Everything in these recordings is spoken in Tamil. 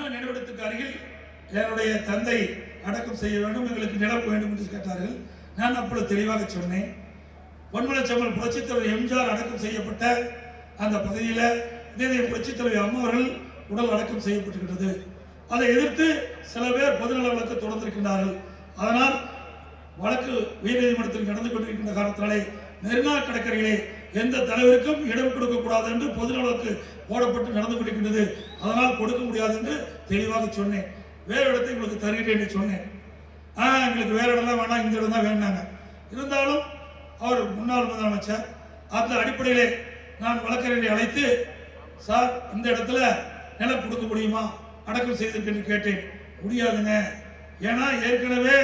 அண்ணா நினைவிடத்துக்கு அருகில் என்னுடைய தந்தை அடக்கம் செய்ய வேண்டும் எங்களுக்கு நிலம் வேண்டும் என்று கேட்டார்கள். நான் அப்பொழுது தெளிவாக சொன்னேன். பொன்மனச்செம்மல் புரட்சித் தலைவர் எம்ஜிஆர் அடக்கம் செய்யப்பட்ட அந்த பகுதியில் இதே புரட்சித் தலைவர் உடல் அடக்கம் செய்யப்பட்டிருக்கிறது. அதை எதிர்த்து சில பேர் பொதுநல வழக்கு தொடர்ந்திருக்கின்றார்கள். அதனால் வழக்கு உயர்நீதிமன்றத்தில் நடந்து கொண்டிருக்கின்ற காரணத்தினாலே மெரினா கடற்கரையிலே எந்த தலைவருக்கும் இடம் கொடுக்க கூடாது என்று பொதுநலத்துக்கு போடப்பட்டு நடந்து கொண்டிருக்கின்றது. அதனால் கொடுக்க முடியாது என்று தெளிவாக சொன்னேன். வேறு இடத்தை உங்களுக்கு தருகிறேன் என்று சொன்னேன். ஆ எங்களுக்கு வேற இடம் தான் வேணாம் இந்த இடம் தான் வேணாங்க இருந்தாலும் அவர் முன்னாள் முதலமைச்சர் அந்த அடிப்படையிலே நான் வழக்கறிஞரை அழைத்து சார் இந்த இடத்துல நிலம் கொடுக்க முடியுமா? அடக்கம் செய்திருக்கேன்னு கேட்டேன். முடியாதுங்க. ஏன்னா ஏற்கனவே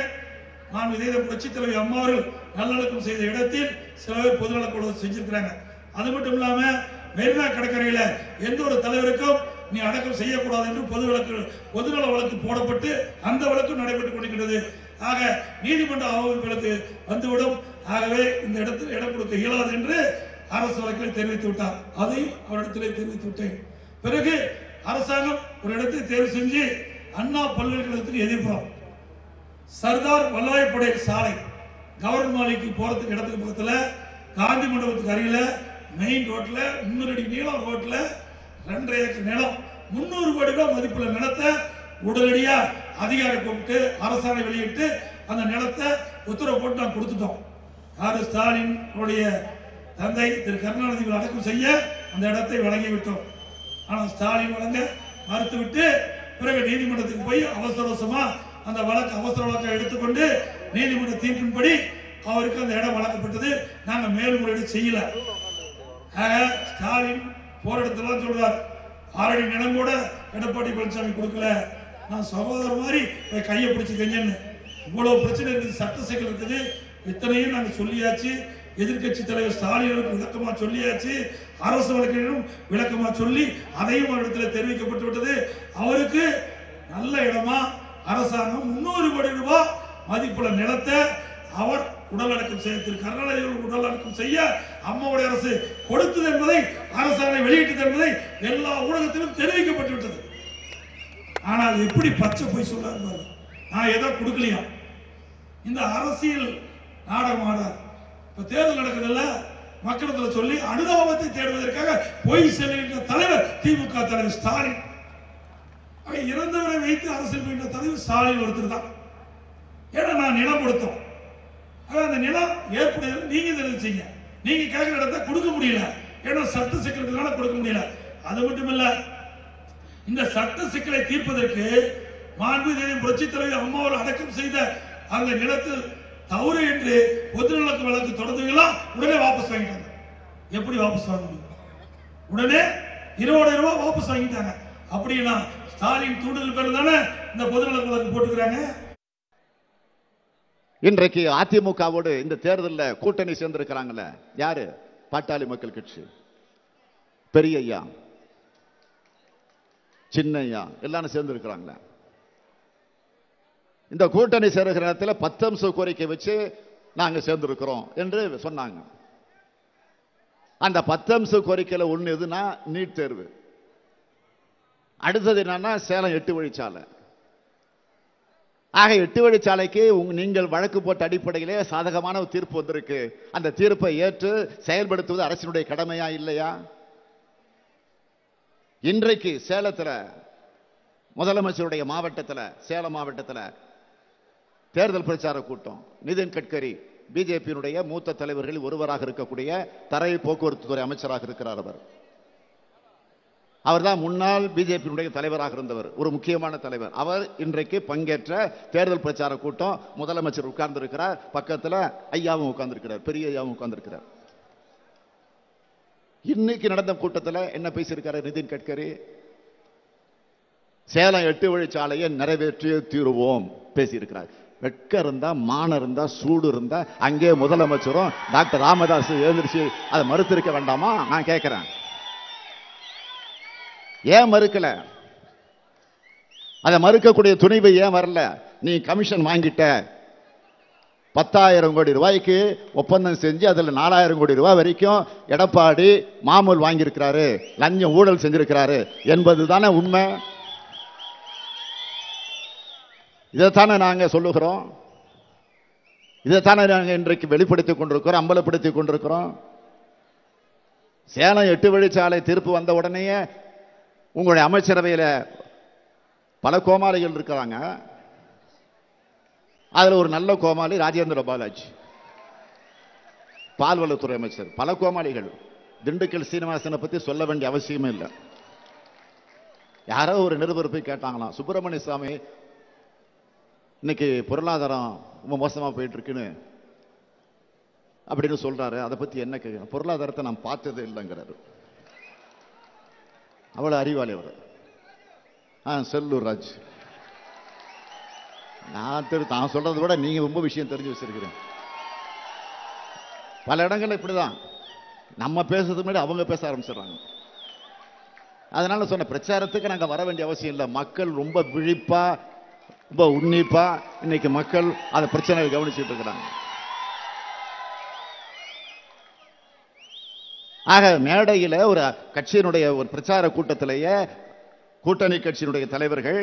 நான் இதே புரட்சித் தலைவர் அம்மா அவர்கள் நல்லடக்கம் செய்த இடத்தில் சில பேர் பொதுநலக்கூடம் செஞ்சிருக்கிறாங்க. அது மட்டும் இல்லாம மெரினா கடற்கரையில எந்த ஒரு தலைவருக்கும் நீ அடக்கம் செய்யக்கூடாது என்று பொது வழக்கு பொதுநல வழக்கு போடப்பட்டு அந்த வழக்கு நடைபெற்றுக் கொண்டிருக்கிறது. ஆக நீதிமன்ற அவமதிப்புகளுக்கு வந்துவிடும். ஆகவே இந்த இடத்தில் இடம் கொடுக்க இயலாது என்று அரசு வழக்கில் தெரிவித்து விட்டார். அதை அவரிடத்திலே தெரிவித்து விட்டேன். பிறகு அரசாங்கம் ஒரு இடத்தை தேர்வு செஞ்சு அண்ணா பல்கலைக்கழகத்துக்கு எதிர்ப்புறோம் சர்தார் வல்லபாய் படேல் சாலை கவர்னர் மாளிகைக்கு போறதுக்கு இடத்துக்கு பக்கத்தில் காந்தி மண்டபத்துக்கு அருகில் மெயின் ரோட்டில் முன்னூறு அடி நீளம் ரோட்டில் ரெண்டரை ஏக்கர் நிலம் முந்நூறு கோடி ரூபாய் மதிப்புள்ள நிலத்தை உடனடியாக அதிகாரி கூப்பிட்டு அரசாணை வெளியிட்டு அந்த நிலத்தை உத்தரவு போட்டு நான் கொடுத்துட்டோம். யார் ஸ்டாலின் உடைய தந்தை திரு கருணாநிதி அடக்கம் செய்ய அந்த இடத்தை வழங்கி விட்டோம். ஆனால் ஸ்டாலின் வழங்க மறுத்துவிட்டு பிறகு நீதிமன்றத்துக்கு போய் அவசர அவசரமாக அந்த வழக்கு அவசர வழக்கை எடுத்துக்கொண்டு நீதிமன்ற தீர்ப்பின்படி அவருக்கு அந்த இடம் வழங்கப்பட்டது. நாங்கள் மேல்முறையீடு செய்யல. ஸ்டாலின் போராட்டத்தில் சொல்றார். ஆறடி நிலம் கூட எடப்பாடி பழனிசாமி கொடுக்கல. நான் சகோதரர் மாதிரி என் கையை பிடிச்சிக்கங்கன்னு இவ்வளவு பிரச்சனை இருக்குது சட்ட சிக்கல் இருக்குது. இத்தனையும் நாங்கள் சொல்லியாச்சு. எதிர்க்கட்சி தலைவர் ஸ்டாலினுக்கு விளக்கமா சொல்லியாச்சு. அரசு வழக்கினரும் விளக்கமா சொல்லி அதையும் அவரிடத்தில் தெரிவிக்கப்பட்டு விட்டது. அவருக்கு நல்ல இடமா அரசாங்கம் முன்னூறு கோடி ரூபாய் மதிப்புள்ள நிலத்தை அவர் உடலடக்கம் செய்ய திரு கருணாநிதி உடலடக்கம் செய்ய அம்மாவுடைய அரசு கொடுத்தது என்பதை அரசாணை வெளியிட்டது என்பதை எல்லா ஊடகத்திலும் தெரிவிக்கப்பட்டு விட்டது. ஆனால் எப்படி பச்சை போய் சொல்றாரு நான் எதோ கொடுக்கலையா? இந்த அரசியல் நாடகம் ஆடாது இப்ப தேர்தல் நடக்குதுல்ல மக்களத்தில் சொல்லி அனுதாபத்தை தேடுவதற்காக பொய் செல்கின்ற தலைவர் திமுக தலைவர் ஸ்டாலின். ஆக இறந்தவரை வைத்து அரசியல் புரிகின்ற தலைவர் ஸ்டாலின் ஒருத்தர் தான். ஏன்னா நான் நிலம் கொடுத்தோம் ஆக அந்த நிலம் ஏற்படுகிறது நீங்க தெரிவு செய்யுங்க நீங்க கேட்குற இடத்த கொடுக்க முடியல. ஏன்னா சட்ட சிக்கலுக்குனால கொடுக்க முடியல. அது மட்டும் இல்லை இந்த சட்ட சிக்கலை தீர்ப்பதற்கு மாண்புமிகு புரட்சித் தலைவர் அம்மாவில் அடக்கம் செய்த அந்த நிலத்தில் தவறு என்று பொதுநலக்கு வழக்கு தொடர்ந்தீங்களா உடனே வாபஸ் வாங்கிட்டாங்க. எப்படி வாபஸ் வாங்க முடியும்? உடனே இருபதாயிரம் ரூபாய் வாபஸ் வாங்கிட்டாங்க. அப்படின்னா ஸ்டாலின் தூண்டுதல் பேர் தானே இந்த பொதுநல வழக்கு போட்டுக்கிறாங்க? இன்றைக்கு அதிமுகவோடு இந்த தேர்தலில் கூட்டணி சேர்ந்திருக்கிறாங்கல்ல யாரு? பாட்டாளி மக்கள் கட்சி. பெரிய ஐயா சின்ன ஐயா எல்லாரும் சேர்ந்திருக்கிறாங்களே. இந்த கூட்டணி சேருகிற நேரத்தில் பத்தம்ச கோரிக்கை வச்சு நாங்கள் சேர்ந்திருக்கிறோம் என்று சொன்னாங்க. அந்த பத்தம்ச கோரிக்கையில் ஒன்று எதுனா நீட் தேர்வு. அடுத்தது என்னன்னா சேலம் எட்டு வழிச்சாலை. ஆக எட்டு வழிச்சாலைக்கு உங்க நீங்கள் வழக்கு போட்ட அடிப்படையிலே சாதகமான ஒரு தீர்ப்பு வந்திருக்கு. அந்த தீர்ப்பை ஏற்று செயல்படுத்துவது அரசினுடைய கடமையா இல்லையா? இன்றைக்கு சேலத்தில் முதலமைச்சருடைய மாவட்டத்தில் சேலம் மாவட்டத்தில் தேர்தல் பிரச்சார கூட்டம். நிதின் கட்கரி பிஜேபியினுடைய மூத்த தலைவர்களில் ஒருவராக இருக்கக்கூடிய தரை போக்குவரத்து துறை அமைச்சராக இருக்கிறார் அவர். அவர்தான் முன்னாள் பிஜேபியினுடைய தலைவராக இருந்தவர் ஒரு முக்கியமான தலைவர். அவர் இன்றைக்கு பங்கேற்ற தேர்தல் பிரச்சார கூட்டம் முதலமைச்சர் உட்கார்ந்திருக்கிறார். பக்கத்தில் ஐயாவும் உட்கார்ந்திருக்கிறார் பெரிய ஐயாவும் உட்கார்ந்திருக்கிறார். இன்னைக்கு நடந்த கூட்டத்தில் என்ன பேசியிருக்காரு நிதின் கட்கரி? சேலம் எட்டு வழிச்சாலையை நிறைவேற்றியே தீருவோம் பேசியிருக்கிறார். வெட்க இருந்தா மானம் இருந்தா சூடு இருந்தா அங்கே முதலமைச்சரும் டாக்டர் ராமதாஸ் எழுந்திரிச்சு அதை மறுத்திருக்க வேண்டாமா? நான் கேட்கிறேன். ஏன் மறுக்கல? அதை மறுக்கக்கூடிய துணிவு ஏன் வரல? நீ கமிஷன் வாங்கிட்ட. பத்தாயிரம் கோடி ரூபாய்க்கு ஒப்பந்தம் செஞ்சு அதில் நாலாயிரம் கோடி ரூபாய் வரைக்கும் எடப்பாடி மாமூல் வாங்கியிருக்கிறாரு லஞ்சம் ஊழல் செஞ்சிருக்கிறாரு என்பது தானே உண்மை? இதைத்தானே நாங்கள் சொல்லுகிறோம். இதைத்தானே நாங்கள் இன்றைக்கு வெளிப்படுத்திக் கொண்டிருக்கிறோம் அம்பலப்படுத்திக் கொண்டிருக்கிறோம். சேலம் எட்டு வழிச்சாலை தீர்ப்பு வந்த உடனேயே உங்களுடைய அமைச்சரவையில் பல கோமாளிகள் இருக்கிறாங்க. அதில் ஒரு நல்ல கோமாளி ராஜேந்திர பாலாஜி. பால்வளத்துறை அமைச்சர். பல கோமாளிகள். திண்டுக்கல் சீனிவாசனை பத்தி சொல்ல வேண்டிய அவசியமே இல்லை. யாரோ ஒரு நிருபர் போய் கேட்டாங்களாம் சுப்பிரமணிய சாமி இன்னைக்கு பொருளாதாரம் ரொம்ப மோசமா போயிட்டு இருக்குன்னு அப்படின்னு சொல்றாரு. அதை பத்தி என்ன கேட்குறேன் பொருளாதாரத்தை நான் பார்த்ததே இல்லைங்கிறாரு. அவ்வளோ அறிவாளி அவர் ஆ செல்லூர் ராஜ். நான் தெரி நான் சொல்றதை விட நீங்க ரொம்ப விஷயம் தெரிஞ்சு வச்சுருக்கிறேன். பல இடங்கள்ல இப்படிதான். நம்ம பேசுறது முன்னாடி அவங்க பேச ஆரம்பிச்சிடுறாங்க. அதனால சொன்ன பிரச்சாரத்துக்கு நாங்கள் வர வேண்டிய அவசியம் இல்லை. மக்கள் ரொம்ப விழிப்பா ரொம்ப உன்னிப்பா இன்னைக்கு மக்கள் அதை பிரச்சனையை கவனிச்சுட்டு இருக்கிறாங்க. ஆக மேடையில் ஒரு கட்சியினுடைய ஒரு பிரச்சார கூட்டத்திலேயே கூட்டணி கட்சியினுடைய தலைவர்கள்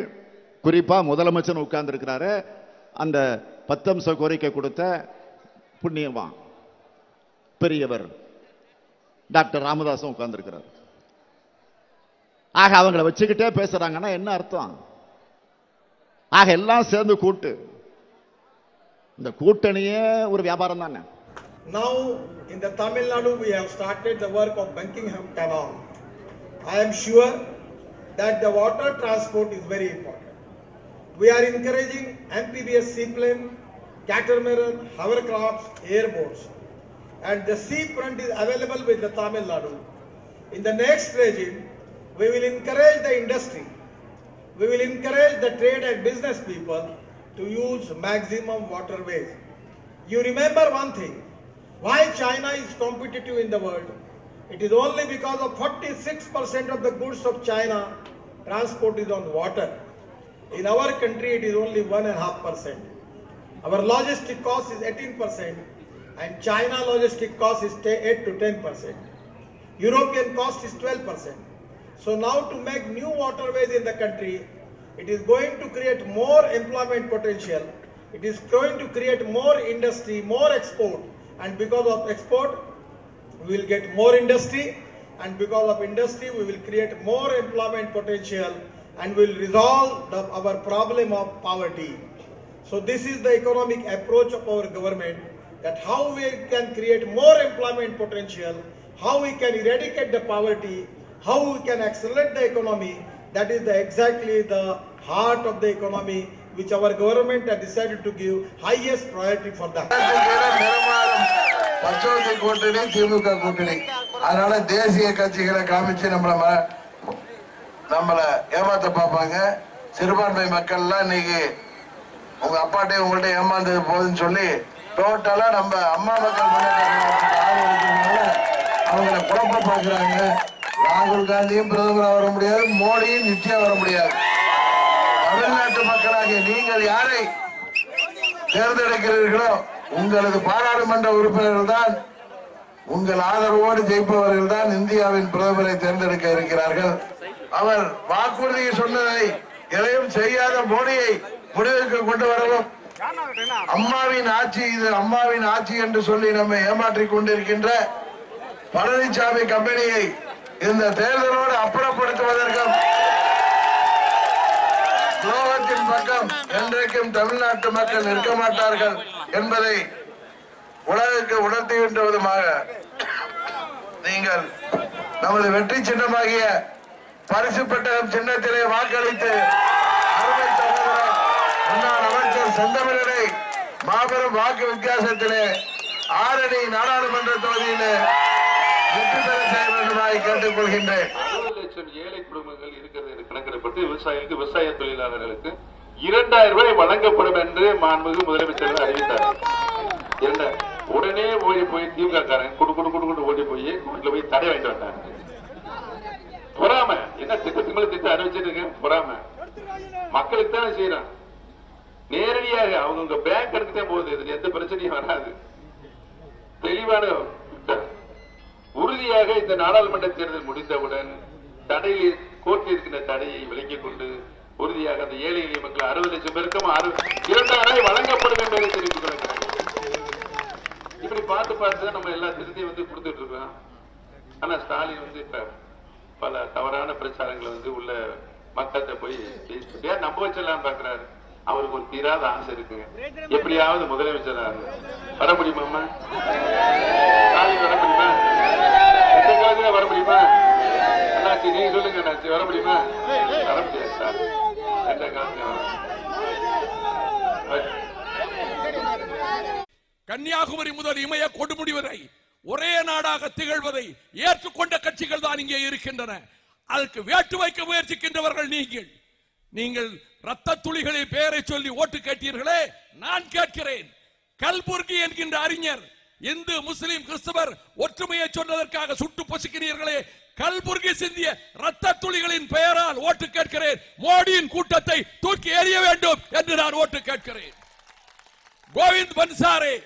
குறிப்பாக முதலமைச்சர் உட்கார்ந்துருக்கிறாரு. அந்த பத்தம்ச கோரிக்கை கொடுத்த புண்ணியவான் பெரியவர் டாக்டர் ராமதாசும் உட்கார்ந்துருக்கிறார். ஆக அவங்கள வச்சுக்கிட்டே பேசுறாங்கன்னா என்ன அர்த்தம்? ஆக எல்லாம் சேர்ந்து கூட்டு. இந்த கூட்டணியே ஒரு வியாபாரம் தானே Now, in the Tamil Nadu, we have started the work of Buckingham Canal. I am sure that the water transport is very important. We are encouraging amphibious seaplane, catamaran, hovercrafts, airboats, and the seafront is available with the Tamil Nadu. In the next regime, we will encourage the industry, we will encourage the trade and business people to use maximum waterways. You remember one thing, why China is competitive in the world? It is only because of 46% of the goods of China transport is on water. In our country, it is only 1.5%. Our logistic cost is 18% and China logistic cost is 8 to 10%. European cost is 12%. So now to make new waterways in the country, it is going to create more employment potential. It is going to create more industry, more export. And because of export, we will get more industry. And because of industry, we will create more employment potential and will resolve the, our problem of poverty. So this is the economic approach of our government that how we can create more employment potential, how we can eradicate the poverty, how we can accelerate the economy. That is the, exactly the heart of the economy which our government has decided to give highest priority for that. நிறமாறும் கூட்டணி திமுக கூட்டணி. அதனால தேசிய கட்சிகளை காமிச்சு நம்மள ம- நம்மள ஏமாத்த பார்ப்பாங்க. சிறுபான்மை மக்கள்லாம் இன்னைக்கு உங்க அப்பாட்டே உங்கள்ட்ட ஏமாந்தது போதுன்னு சொல்லி டோட்டலா நம்ம அம்மா மக்கள் அவங்களை அவங்கள குழப்ப பார்க்கறாங்க ராகுல் காந்தியும் பிரதமர் வர முடியாது மோடியும் நிச்சயம் வர முடியாது. தமிழ்நாட்டு மக்களாகிய நீங்கள் யாரை தேர்ந்தெடுக்கிறீர்களோ உங்களது பாராளுமன்ற உறுப்பினர்கள் தான் உங்கள் ஆதரவோடு ஜெயிப்பவர்கள் தான் இந்தியாவின் பிரதமரை தேர்ந்தெடுக்க இருக்கிறார்கள். அவர் வாக்குறுதியை சொன்னதை எதையும் செய்யாத மோடியை முடிவுக்கு கொண்டு வரவும் அம்மாவின் ஆட்சி இது அம்மாவின் ஆட்சி என்று சொல்லி நம்மை ஏமாற்றிக் கொண்டிருக்கின்ற பழனிசாமி கம்பெனியை இந்த தேர்தலோடு அப்புறப்படுத்துவதற்கும் துரோகத்தின் பக்கம் என்றைக்கும் தமிழ்நாட்டு மக்கள் நிற்க மாட்டார்கள் என்பதை உலகுக்கு உணர்த்துகின்ற விதமாக நீங்கள் நமது வெற்றி சின்னமாகிய பரிசு பெட்டகம் சின்னத்திலே வாக்களித்து அருமை சகோதரர் முன்னாள் அமைச்சர் செந்தமிழனை மாபெரும் வாக்கு வித்தியாசத்திலே ஆரணி நாடாளுமன்ற தொகுதியிலே வெற்றி பெற செய்ய வேண்டுமாய் கேட்டுக் கொள்கின்றேன் ஏழை குடும்பங்கள் கணக்கிடப்பட்டு விவசாயிகளுக்கு விவசாய தொழிலாளர்களுக்கு இரண்டாயிரம் ரூபாய் வழங்கப்படும் என்று மாண்புமிகு முதலமைச்சர் அறிவித்தார். என்ன உடனே ஓடி போய் திமுக காரன் குடு குடு குடு குடு ஓடி போய் வீட்டுல போய் தடை வாங்கிட்டு வந்தாங்க பொறாம. என்ன திட்டத்துக்கு மேல திட்டம் அறிவிச்சிட்டு பொறாம. மக்களுக்கு தான் செய்யறான். நேரடியாக அவங்க பேங்க் கணக்கு தான் போகுது. இதுல எந்த பிரச்சனையும் வராது. தெளிவான உறுதியாக இந்த நாடாளுமன்ற தேர்தல் முடிந்தவுடன் தடையில் கோர்ட்டில் இருக்கின்ற தடையை விளங்கிக் கொண்டு உறுதியாக அந்த ஏழை எளிய மக்கள் அறுபது லட்சம் பேருக்கும் அறு இரண்டாயிரம் வழங்கப்படும் என்பதை தெரிவித்துக் கொள்கிறேன். இப்படி பார்த்து பார்த்து தான் நம்ம எல்லா திருத்தையும் வந்து கொடுத்துட்டு இருக்கோம் ஆனா ஸ்டாலின் வந்து இப்ப பல தவறான பிரச்சாரங்களை வந்து உள்ள மக்கள்கிட்ட போய் நம்ப வச்சிடலாம் பாக்குறாரு? அவருக்கு ஒரு தீராத ஆசை இருக்குங்க எப்படியாவது முதலமைச்சரா வர முடியுமாம்மா? ஸ்டாலின் வர முடியுமா? வர முடியுமா? அண்ணாச்சி நீங்க சொல்லுங்க அண்ணாச்சி வர முடியுமா? வர முடியாது சார். எந்த கன்னியாகுமரி முதல் இமய கொடுமுடி வரை ஒரே நாடாக திகழ்வதை ஏற்றுக்கொண்ட கட்சிகள் தான் இங்கே இருக்கின்றன. அதற்கு வேட்டு வைக்க முயற்சிக்கின்றவர்கள் நீங்கள். நீங்கள் ரத்த துளிகளை பெயரை சொல்லி ஓட்டு கேட்டீர்களே நான் கேட்கிறேன். கல்புர்கி என்கின்ற அறிஞர் இந்து முஸ்லிம் கிறிஸ்தவர் ஒற்றுமையை சொன்னதற்காக சுட்டு பொசுக்கிறீர்களே கல்புர்கி சிந்திய ரத்த துளிகளின் பெயரால் ஓட்டு கேட்கிறேன். மோடியின் கூட்டத்தை தூக்கி எறிய வேண்டும் என்று நான் ஓட்டு கேட்கிறேன். கோவிந்த் பன்சாரே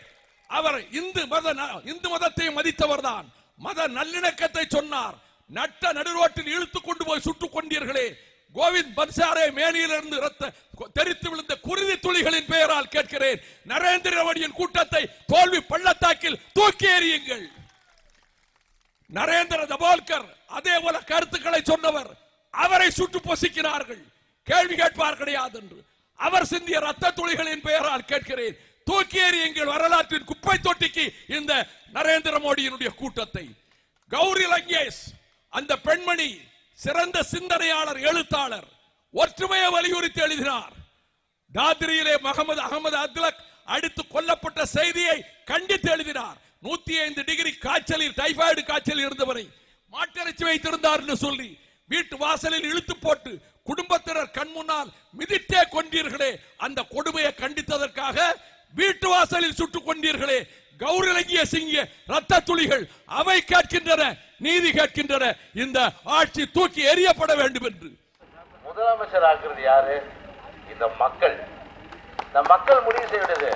அவர் இந்து மத இந்து மதத்தை மதித்தவர் தான் மத நல்லிணக்கத்தை சொன்னார். நட்ட நடுரோட்டில் இழுத்து கொண்டு போய் சுட்டுக் கொண்டீர்களே. கோவிந்த் பன்சாரே மேனியிலிருந்து ரத்த தெரித்து விழுந்த குருதி துளிகளின் பெயரால் கேட்கிறேன். நரேந்திர மோடியின் கூட்டத்தை தோல்வி பள்ளத்தாக்கில் தூக்கி எறியுங்கள். நரேந்திர தபோல்கர் அதே போல கருத்துக்களை சொன்னவர். அவரை சுட்டு பொசிக்கிறார்கள். கேள்வி கேட்பார் கிடையாது என்று அவர் சிந்திய ரத்த துளிகளின் பெயரால் கேட்கிறேன். தூக்கி எங்கள் வரலாற்றின் குப்பை தொட்டிக்கு இந்த நரேந்திர மோடியினுடைய கூட்டத்தை. கௌரி லங்கேஷ் அந்த பெண்மணி சிறந்த சிந்தனையாளர் எழுத்தாளர் ஒற்றுமையை வலியுறுத்தி எழுதினார். தாத்ரியிலே முகமது அகமது அத்லக் அடித்து கொல்லப்பட்ட செய்தியை கண்டித்து எழுதினார். நூத்தி ஐந்து டிகிரி காய்ச்சலில் டைபாய்டு காய்ச்சல் இருந்தவரை மாட்டிறைச்சி வைத்திருந்தார் என்று சொல்லி வீட்டு வாசலில் இழுத்து போட்டு குடும்பத்தினர் கண் முன்னால் மிதித்தே கொண்டீர்களே அந்த கொடுமையை கண்டித்ததற்காக வீட்டு வாசலில் சுட்டுக் கொண்டீர்களே கௌரலங்கிய சிங்கிய ரத்த துளிகள் அவை கேட்கின்றன நீதி கேட்கின்றன இந்த ஆட்சி தூக்கி எறியப்பட வேண்டும் என்று முதலமைச்சர் ஆக்குறது யாரு? இந்த மக்கள். இந்த மக்கள் முடிவு செய்யறது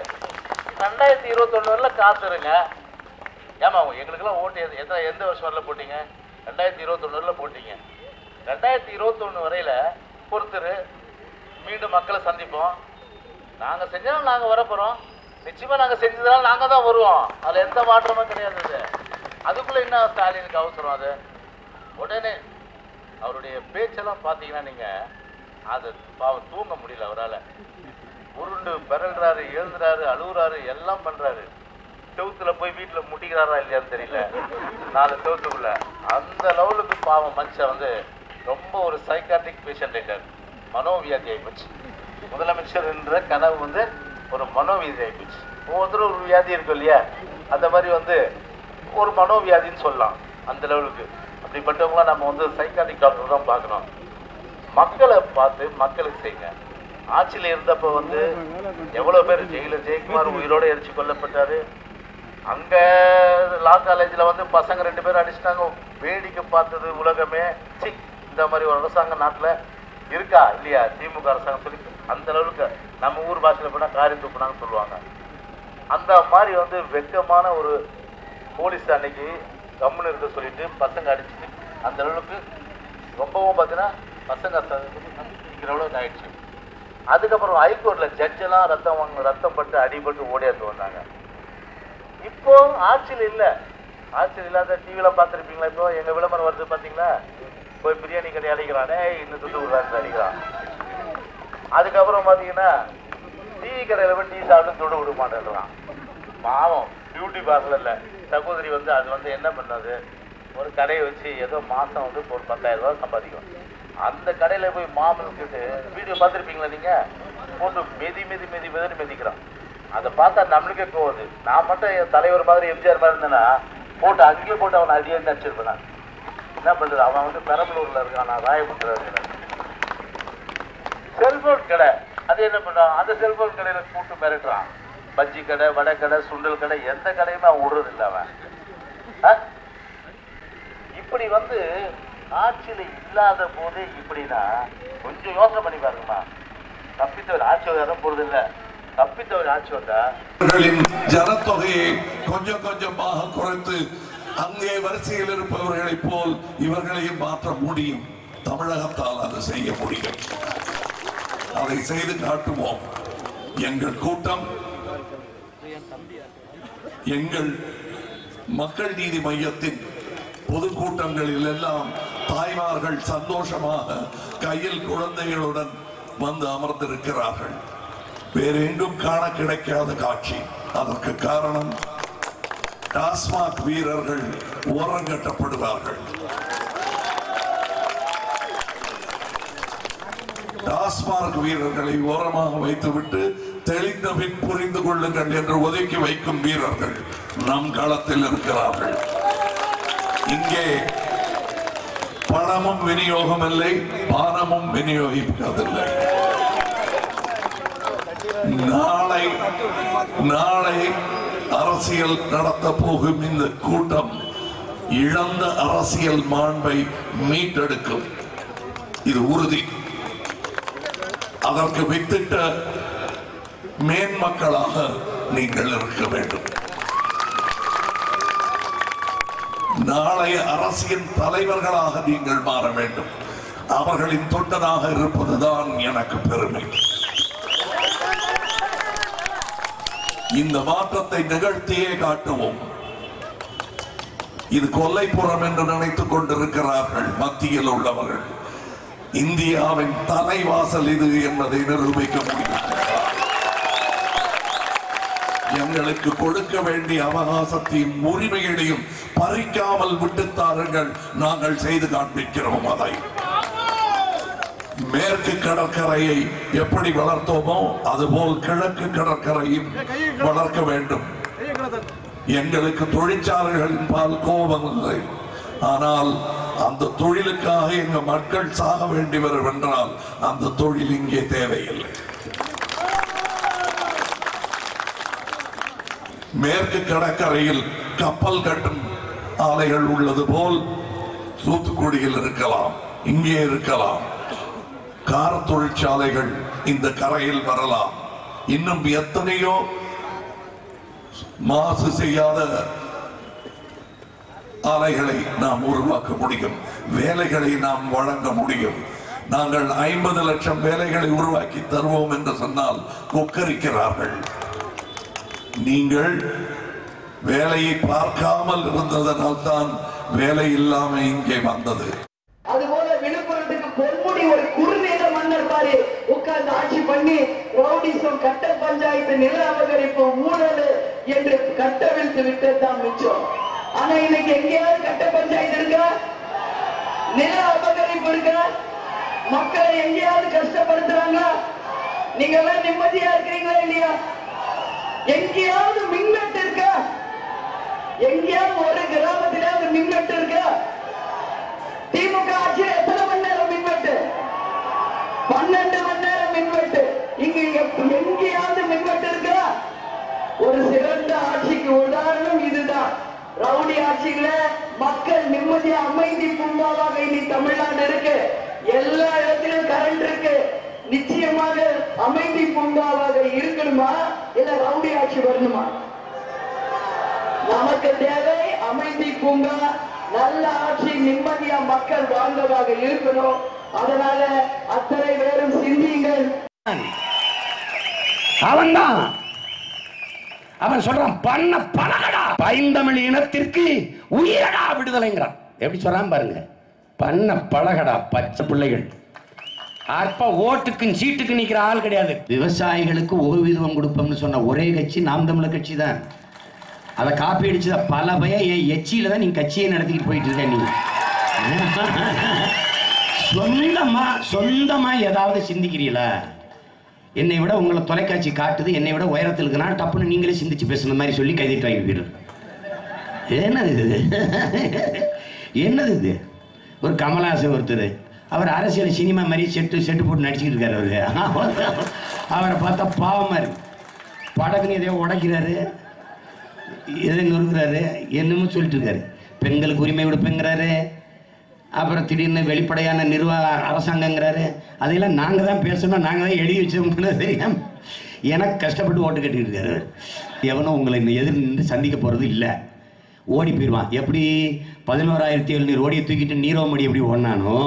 ரெண்டாயிரத்தி இருபத்தி ஒண்ணுல காத்துருங்க. ஏமா எங்களுக்கெல்லாம் ஓட்டு எது- எத்தனை எந்த வருஷம் வரல போட்டீங்க? ரெண்டாயிரத்தி இருபத்தி போட்டீங்க. ரெண்டாயிரத்தி இருபத்தொன்று வரையில் வரையில மீண்டும் மக்களை சந்திப்போம். நாங்கள் செஞ்சாலும் நாங்கள் வரப்போகிறோம் நிச்சயமாக நாங்கள் செஞ்சதால நாங்கள் தான் வருவோம். அதில் எந்த மாற்றமும் கிடையாது அது. என்ன ஸ்டாலினுக்கு அவசரம் அது? உடனே அவருடைய பேச்செல்லாம் பார்த்தீங்கன்னா நீங்கள் அது பாவம் தூங்க முடியல அவரால். உருண்டு பிறல்றாரு எழுதுறாரு அழுகுறாரு எல்லாம் பண்ணுறாரு செவுத்துல போய் வீட்டுல முட்டிக்கிறாரா இல்லையான்னு தெரியல. நாலு செவுத்துக்குள்ள. அந்த லெவலுக்கு பாவம் மனுஷன் வந்து ரொம்ப ஒரு சைக்காட்டிக் பேஷண்ட் இருக்கார். மனோவியாதி ஆயிப்போச்சு. முதலமைச்சர் என்ற கனவு வந்து ஒரு மனோவியாதி ஆயிப்போச்சு. ஒவ்வொருத்தரும் ஒரு வியாதி இருக்கும் இல்லையா? அந்த மாதிரி வந்து ஒரு மனோவியாதின்னு சொல்லலாம். அந்த லெவலுக்கு. அப்படிப்பட்டவங்களாம் நம்ம வந்து சைக்காட்டிக் டாக்டர் தான் பார்க்கணும். மக்களை பார்த்து மக்களுக்கு செய்யுங்க. ஆட்சியில் இருந்தப்ப வந்து எவ்வளவு பேர் ஜெயிலர் ஜெயக்குமார் உயிரோட எரிச்சு கொல்லப்பட்டாரு? அங்கே லா காலேஜில் வந்து பசங்க ரெண்டு பேரும் அடிச்சிட்டாங்க. வேடிக்கை பார்த்தது உலகமே. சி இந்த மாதிரி ஒரு அரசாங்கம் நாட்டில் இருக்கா? இல்லையா? திமுக அரசாங்கம் சொல்லி அந்த அளவுக்கு நம்ம ஊர் பாஷையில் போனால் காரி துப்புனாங்கன்னு சொல்லுவாங்க. அந்த மாதிரி வந்து வெக்கமான ஒரு போலீஸ் அன்னைக்கு கம்முன்னு இருக்க சொல்லிட்டு பசங்க அடிச்சுட்டு அந்த அளவுக்கு ரொம்பவும் பார்த்தீங்கன்னா பசங்க நிற்கிற அளவுக்கு ஆயிடுச்சு. அதுக்கப்புறம் ஹைகோர்ட்டில் ஜட்ஜெல்லாம் ரத்தம் வாங்க ரத்தம் பட்டு அடிபட்டு ஓடியாந்து வந்தாங்க. இப்போ ஆட்சியில் இல்லை. ஆட்சியில் இல்லாத டிவில பார்த்துருப்பீங்களா இப்போ? எங்கள் விளம்பரம் வருது பார்த்தீங்களா? போய் பிரியாணி கடை அடிக்கிறானே இன்னும் துட்டு விடுறான்னு அடிக்கிறான் அதுக்கப்புறம் பார்த்தீங்கன்னா டீ கடையில் போய் டீ சாப்பிட்டு துடு விட மாட்டேன்றான். பாவம் பியூட்டி பார்லரில் சகோதரி வந்து அது வந்து என்ன பண்ணது? ஒரு கடையை வச்சு ஏதோ மாதம் வந்து ஒரு பத்தாயிரம் ரூபா சம்பாதிக்கும். அந்த கடையில் போய் மாமன் கேட்டு வீடியோ பார்த்துருப்பீங்களா நீங்கள் போட்டு மெதி மெதி மெதி மெதி மெதிக்கிறான். அதை பார்த்தா நம்மளுக்கே போகுது நான் மட்டும் என் தலைவர் மாதிரி எம்ஜிஆர் மாதிரி இருந்தேன்னா போட்டு அங்கேயே போட்டு அவனை அடியே நினச்சிருப்பேன் நான். என்ன பண்ணுறது அவன் வந்து பெரம்பலூரில் இருக்கான் நான் ராயபுத்திர இருக்கிறேன் செல்போன் கடை. அது என்ன பண்ணுறான் அந்த செல்போன் கடையில் கூட்டு மிரட்டுறான். பஜ்ஜி கடை வடை கடை சுண்டல் கடை எந்த கடையுமே அவன் விடுறது இல்லை அவன். ஆ? இப்படி வந்து ஆட்சியில் இல்லாத போதே இப்படின்னா கொஞ்சம் யோசனை பண்ணி பாருங்கம்மா. தப்பித்தவர் ஆட்சி போகிறது இல்லை தப்பித்த ஒரு ஆட்சி வந்தா? ஜனத்தொகையை கொஞ்சம் கொஞ்சமாக குறைத்து அங்கே வரிசையில் இருப்பவர்களை போல் இவர்களையும் மாற்ற முடியும். தமிழகத்தால் அதை செய்ய முடியும். அதை செய்து காட்டுவோம். எங்கள் கூட்டம் எங்கள் மக்கள் நீதி மையத்தின் பொதுக்கூட்டங்களில் எல்லாம் தாய்மார்கள் சந்தோஷமாக கையில் குழந்தைகளுடன் வந்து அமர்ந்திருக்கிறார்கள். வேற எங்கும் காண கிடைக்காத காட்சி. அதற்கு காரணம் டாஸ்மாக் வீரர்கள் ஓரங்கட்டப்படுவார்கள் டாஸ்மாக் வீரர்களை ஓரமாக வைத்துவிட்டு தெளிந்த பின் புரிந்து கொள்ளுங்கள் என்று ஒதுக்கி வைக்கும் வீரர்கள் நம் களத்தில் இருக்கிறார்கள். இங்கே பணமும் விநியோகம் இல்லை பானமும் விநியோகிப்பதில்லை. நாளை நாளை அரசியல் நடத்த போகும் இந்த கூட்டம். இழந்த அரசியல் மாண்பை மீட்டெடுக்கும். இது உறுதி. அதற்கு வித்திட்ட மேன்மக்களாக நீங்கள் இருக்க வேண்டும். நாளைய அரசியல் தலைவர்களாக நீங்கள் மாற வேண்டும். அவர்களின் தொண்டனாக இருப்பதுதான் எனக்கு பெருமை. இந்த மாற்றத்தை நிகழ்த்தியே காட்டுவோம். இது கொல்லைப்புறம் என்று நினைத்துக் கொண்டிருக்கிறார்கள் மத்தியில் உள்ளவர்கள். இந்தியாவின் தலைவாசல் இது என்பதை நிரூபிக்க முடியும் எங்களுக்கு கொடுக்க வேண்டிய அவகாசத்தையும் உரிமைகளையும் பறிக்காமல் விட்டு தாருங்கள். நாங்கள் செய்து காண்பிக்கிறோம் அதை. மேற்கு கடற்கரையை எப்படி வளர்த்தோமோ அதுபோல் கிழக்கு கடற்கரையும் வளர்க்க வேண்டும். எங்களுக்கு தொழிற்சாலைகளின் பால் கோபம் இல்லை. ஆனால் அந்த தொழிலுக்காக எங்க மக்கள் சாக வேண்டி வரும் என்றால் அந்த தொழில் இங்கே தேவையில்லை. மேற்கு கடற்கரையில் கப்பல் கட்டும் ஆலைகள் உள்ளது போல் தூத்துக்குடியில் இருக்கலாம் இங்கே இருக்கலாம். கார் தொழிற்சாலைகள் இந்த கரையில் வரலாம். இன்னும் எத்தனையோ மாசு செய்யாத ஆலைகளை நாம் உருவாக்க முடியும். வேலைகளை நாம் வழங்க முடியும். நாங்கள் ஐம்பது லட்சம் வேலைகளை உருவாக்கி தருவோம் என்று சொன்னால் கொக்கரிக்கிறார்கள். நீங்கள் வேலையை பார்க்காமல் இருந்ததனால் தான் வேலை இல்லாம இங்கே வந்தது. அதுபோல விழுப்புரத்துக்கு அப்படி ஒரு குறுநீள மன்னர் பாரு உட்கார்ந்து ஆட்சி பண்ணி ரவுடிசம் கட்ட பஞ்சாயத்து நில அபகரிப்பு ஊழல் என்று கட்டவிழ்த்து விட்டதுதான் மிச்சம். ஆனா இன்னைக்கு எங்கேயாவது கட்ட பஞ்சாயத்து இருக்கா? நில அபகரிப்பு இருக்கா? மக்களை எங்கேயாவது கஷ்டப்படுத்துறாங்க நீங்க எல்லாம் நிம்மதியா இருக்கிறீங்களா இல்லையா? எங்கேயாவது மின்வெட்டு இருக்கா? எங்கேயாவது ஒரு கிராமத்திலாவது மின்வெட்டு இருக்கா? திமுக ஆட்சியில் எத்தனை மணி நேரம் மின்வெட்டு பன்னெண்டு மணி நேரம் மின்வெட்டு. இங்க எங்கேயாவது மின்வெட்டு இருக்கா? ஒரு சிறந்த ஆட்சிக்கு உதாரணம் இதுதான். ரவுடி ஆட்சியில மக்கள் நிம்மதியா அமைதி பூங்காவாக இனி தமிழ்நாடு இருக்கு. எல்லா இடத்திலும் கரண்ட் இருக்கு. நிச்சயமாக அமைதி பூங்காவாக இருக்கணுமா? இல்ல ரவுடி ஆட்சி வரணுமா? நமக்கு தேவை அமைதி பூங்கா. நல்ல ஆட்சி நிம்மதியா மக்கள் வாழ்ந்ததாக இருக்கணும். அதனால அத்தனை பேரும் சிந்தியுங்கள். அவன்தான். அவன் சொல்றான் பண்ண பழகடா. பைந்தமிழ் இனத்திற்கு உயிரடா விடுதலைங்கிறான். எப்படி சொல்றான் பாருங்க. பண்ண பழகடா பச்சை பிள்ளைகள். அற்ப ஓட்டுக்கும் சீட்டுக்கு நிக்கிற ஆள் கிடையாது. விவசாயிகளுக்கு ஒரு விதம் கொடுப்போம்னு சொன்ன ஒரே கட்சி நாம் தமிழர் கட்சி தான். அதை காப்பி அடிச்சத பல பய எச்சியில தான் நீ கட்சியை நடத்திக்கிட்டு போயிட்டு இருக்க நீ. சொந்தமா சொந்தமா ஏதாவது சிந்திக்கிறீங்களா என்னை விட உங்களை தொலைக்காட்சி காட்டுது என்னை விட உயரத்தில் இருக்கனா டப்புன்னு நீங்களே சிந்திச்சு பேசுன மாதிரி சொல்லி கைதிட்டு வாங்கி போயிடுறது என்னது இது? என்னது இது? ஒரு கமலஹாசன் ஒருத்தர் அவர் அரசியல் சினிமா மாதிரி செட்டு செட்டு போட்டு நடிச்சுக்கிட்டு இருக்காரு அவரு. அவரை பார்த்தா பாவமா இருக்கு. படகுன்னு எதையோ உடைக்கிறாரு எதை நொறுக்கிறாரு என்னமோ சொல்லிட்டு இருக்காரு. பெண்களுக்கு உரிமை கொடுப்பேங்கிறாரு அப்புறம் திடீர்னு வெளிப்படையான நிர்வாக அரசாங்கங்கிறாரு. அதையெல்லாம் நாங்கள் தான் பேசணும்? நாங்கள் தான் எழுதி வச்சோம்னு தெரியாம எனக்கு கஷ்டப்பட்டு ஓட்டு கட்டிட்டு இருக்காரு. எவனும் உங்களை எதிர் நின்று சந்திக்க போகிறது இல்லை. ஓடி போயிடுவான் எப்படி பதினோராயிரத்தி எழுநூறு ஓடியை தூக்கிட்டு நீரோமடி எப்படி ஓடினானோ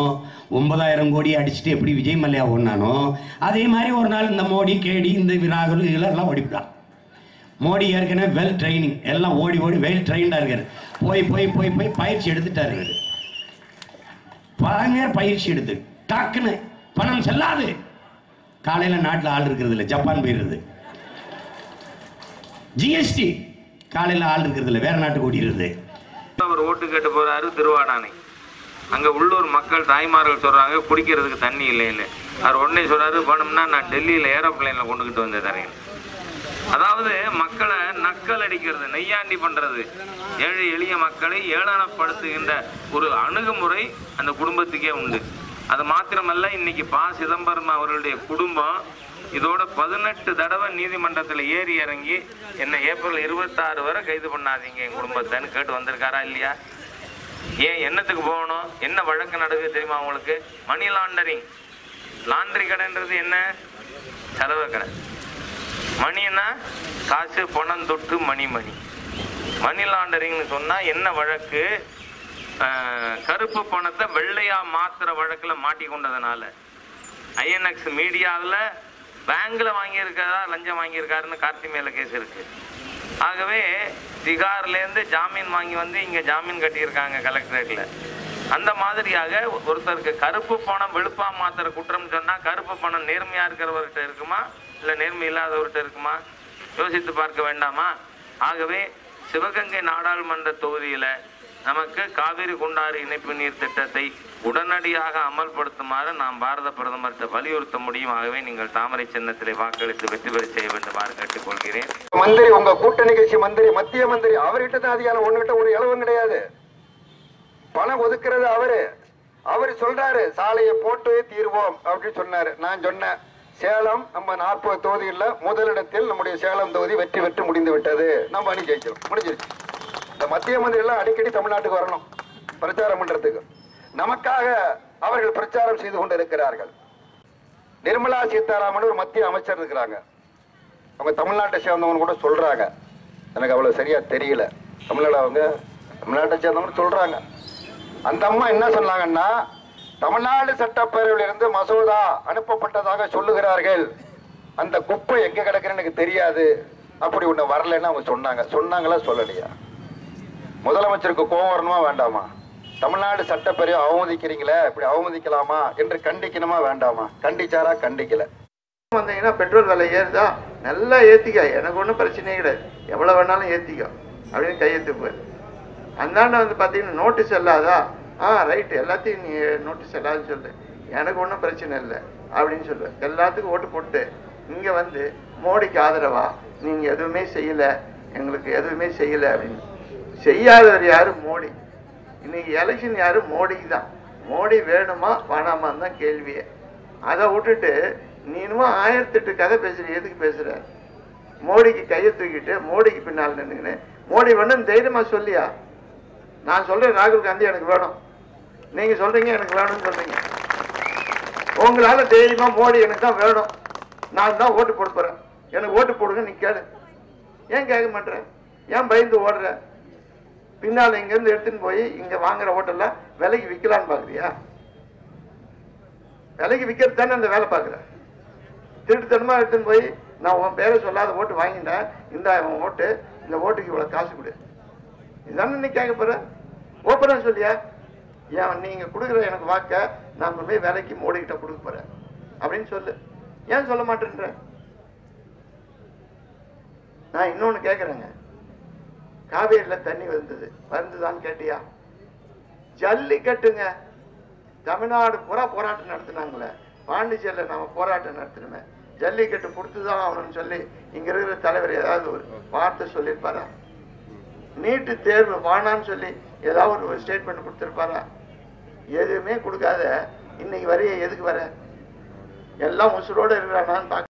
ஒன்பதாயிரம் கோடி அடிச்சுட்டு எப்படி விஜய் மல்லையா ஓடினானோ அதே மாதிரி ஒரு நாள் இந்த மோடி கேடி இந்த ராகுல் இதெல்லாம் ஓடிவிடான் மோடி ஏற்கனவே வெல் ட்ரைனிங் எல்லாம் ஓடி ஓடி வெல் ட்ரைன்டாக இருக்கார். போய் போய் போய் போய் பயிற்சி எடுத்துட்டாரு இவரு. பழங்க பயிற்சி எடுத்து டக்குன்னு பணம் செல்லாது. காலையில் நாட்டில் ஆள் இருக்கிறது இல்லை ஜப்பான் போயிடுறது. ஜிஎஸ்டி காலையில் ஆள் இருக்கிறது இல்லை வேற நாட்டுக்கு ஓடிடுறது. அவர் ஓட்டு கேட்டு போறாரு திருவாடானை. அங்க உள்ளூர் மக்கள் தாய்மார்கள் சொல்றாங்க குடிக்கிறதுக்கு தண்ணி இல்லை இல்லை அவர் உடனே சொல்றாரு பணம்னா நான் டெல்லியில ஏரோப்ளேன்ல கொண்டுகிட்டு வந்து தரேன் அதாவது மக்களை நக்கல் அடிக்கிறது நெய்யாண்டி பண்றது. ஏழை எளிய மக்களை ஏளனப்படுத்துகின்ற ஒரு அணுகுமுறை அந்த குடும்பத்துக்கே உண்டு. அது மாத்திரமல்ல இன்னைக்கு பா. சிதம்பரம் அவர்களுடைய குடும்பம் இதோட பதினெட்டு தடவை நீதிமன்றத்தில் ஏறி இறங்கி என்ன ஏப்ரல் இருபத்தாறு வரை கைது பண்ணாதீங்க என் குடும்பத்தைன்னு கேட்டு வந்திருக்காரா இல்லையா? ஏன் என்னத்துக்கு போகணும்? என்ன வழக்கு நடக்குது தெரியுமா உங்களுக்கு? Money laundering. லாண்டரி கடைன்றது என்ன? செலவு கடை. மணின்னா காசு பணம் தொட்டு மணி மணி. மணி லாண்டரிங்னு சொன்னால் என்ன வழக்கு? கருப்பு பணத்தை வெள்ளையா மாத்துற மாட்டி மாட்டிக்கொண்டதுனால ஐஎன்எக்ஸ் மீடியாவில் பேங்க்ல வாங்கியிருக்காரா லஞ்சம் வாங்கியிருக்காருன்னு கார்த்தி மேல கேஸ் இருக்கு. ஆகவே திகார்லேருந்து ஜாமீன் வாங்கி வந்து இங்கே ஜாமீன் கட்டியிருக்காங்க கலெக்டரேட்டில் அந்த மாதிரியாக ஒருத்தருக்கு கருப்பு பணம் வெளுப்பா மாத்துற குற்றம் சொன்னால் கருப்பு பணம் நேர்மையாக இருக்கிறவர்கிட்ட இருக்குமா? இல்ல நேர்மை இல்லாதவர்கிட்ட இருக்குமா? யோசித்து பார்க்க வேண்டாமா? ஆகவே சிவகங்கை நாடாளுமன்ற தொகுதியில நமக்கு காவிரி குண்டாறு இணைப்பு நீர் திட்டத்தை உடனடியாக அமல்படுத்துமாறு நாம் பாரத பிரதமர்கிட்ட வலியுறுத்த முடியும். ஆகவே நீங்கள் தாமரை சின்னத்திலே வாக்களித்து வெற்றி பெற செய்ய வேண்டுமாறு கேட்டுக்கொள்கிறேன். மந்திரி உங்க கூட்ட நிகழ்ச்சி மந்திரி மத்திய மந்திரி அவர்கிட்ட தான் அதிகாரம் உங்ககிட்ட ஒரு இளவும் கிடையாது. பணம் ஒதுக்குறது அவரு. அவர் சொல்றாரு சாலையை போட்டு தீர்வோம் அப்படின்னு சொன்னாரு. நான் சொன்னேன். சேலம் நம்ம நாற்பது தொகுதியில் முதலிடத்தில் நம்முடைய சேலம் தொகுதி வெற்றி பெற்று முடிந்து விட்டது நம்ம அணி ஜெயிக்கிறோம். முடிஞ்சிருச்சு. இந்த மத்திய மந்திரி அடிக்கடி தமிழ்நாட்டுக்கு வரணும். பிரச்சாரம் பண்றதுக்கு. நமக்காக அவர்கள் பிரச்சாரம் செய்து கொண்டிருக்கிறார்கள். நிர்மலா சீதாராமன் ஒரு மத்திய அமைச்சர் இருக்கிறாங்க. அவங்க தமிழ்நாட்டை சேர்ந்தவங்க கூட சொல்றாங்க. எனக்கு அவ்வளவு சரியா தெரியல. தமிழ்நாடு அவங்க தமிழ்நாட்டை சேர்ந்தவங்க சொல்றாங்க. அந்த அம்மா என்ன சொன்னாங்கன்னா தமிழ்நாடு சட்டப்பேரவையிலிருந்து மசோதா அனுப்பப்பட்டதாக சொல்லுகிறார்கள். அந்த குப்பை எங்க கிடக்குன்னு எனக்கு தெரியாது. அப்படி ஒண்ணு வரலைன்னு அவங்க சொன்னாங்க. சொன்னாங்களா சொல்லலையா? முதலமைச்சருக்கு கோபம் வரணுமா வேண்டாமா? தமிழ்நாடு சட்டப்பேரவை அவமதிக்கிறீங்களே இப்படி அவமதிக்கலாமா என்று கண்டிக்கணுமா வேண்டாமா? கண்டிச்சாரா? கண்டிக்கல. வந்தீங்கன்னா பெட்ரோல் விலை ஏறுதா? நல்லா ஏற்றிக்க எனக்கு ஒன்றும் பிரச்சனையே கிடையாது. எவ்வளோ வேணாலும் ஏத்திக்கோ. அப்படின்னு கையெழுத்து போய் அந்தாண்ட வந்து பார்த்தீங்கன்னா நோட்டீஸ் இல்லாதா? ஆ ரைட்டு எல்லாத்தையும் நீ நோட்டீஸ் இல்லாதுன்னு சொல்லு. எனக்கு ஒன்றும் பிரச்சனை இல்லை அப்படின்னு சொல்லு. எல்லாத்துக்கும் ஓட்டு போட்டு இங்கே வந்து மோடிக்கு ஆதரவா? நீங்கள் எதுவுமே செய்யலை. எங்களுக்கு எதுவுமே செய்யலை அப்படின்னு. செய்யாதவர் யார்? மோடி. இன்னைக்கு எலெக்ஷன் யார்? மோடிக்கு தான். மோடி வேணுமா? வேணாமான்னு தான் கேள்வியே. அதை விட்டுட்டு நீனுமா ஆயிரத்தெட்டு கதை பேசுற. எதுக்கு பேசுகிற மோடிக்கு கையை தூக்கிட்டு மோடிக்கு பின்னால் நின்றுக்கினு மோடி வேணும் தைரியமாக சொல்லியா? நான் சொல்றேன் ராகுல் காந்தி எனக்கு வேணும். நீங்க சொல்றீங்க எனக்கு வேணும்னு சொல்றீங்க. உங்களால தைரியமா மோடி எனக்கு தான் வேணும். நான் தான் ஓட்டு போட போகிறேன் எனக்கு ஓட்டு போடுங்க நீ கேளு. ஏன் கேட்க மாட்டேன் ஏன் பயந்து ஓடுற? பின்னால் இங்கேருந்து எடுத்துன்னு போய் இங்கே வாங்குற ஹோட்டலில் விலைக்கு விற்கலான்னு பார்க்குறியா விலைக்கு விற்கிறது தானே அந்த வேலை பார்க்குற திருட்டுத்தனமாக எடுத்துன்னு போய் நான் உன் பேரை சொல்லாத ஓட்டு வாங்கிட்டேன். இந்த உன் ஓட்டு. இந்த ஓட்டுக்கு இவ்வளோ காசு கொடு. இதுதானே நீ கேட்க போகிறேன் ஓப்பனா சொல்லியா? ஏன் நீங்க கொடுக்குற எனக்கு வாக்க நான் கொண்டு போய் வேலைக்கு மோடிக்கிட்ட கொடுக்க போறேன். அப்படின்னு சொல்லு. ஏன் சொல்ல மாட்டேன்ற? நான் இன்னொன்னு கேட்கறேங்க காவேரியில தண்ணி வந்தது. வந்துதான்னு கேட்டியா? ஜல்லிக்கட்டுங்க. தமிழ்நாடு பூரா போராட்டம் நடத்தினாங்களே. பாண்டிச்சேரியில் நம்ம போராட்டம் நடத்தினோமே. ஜல்லிக்கட்டு கொடுத்துதான் ஆகணும்னு சொல்லி இங்க இருக்கிற தலைவர் ஏதாவது ஒரு வார்த்தை சொல்லியிருப்பாரா? நீட்டு தேர்வு வானான்னு சொல்லி ஏதாவது ஒரு ஸ்டேட்மெண்ட் கொடுத்துருப்பாரா? எதுவுமே கொடுக்காத. இன்னைக்கு வரைய எதுக்கு வர? எல்லாம் உசுரோடு இருக்கிறானான்னு பார்க்க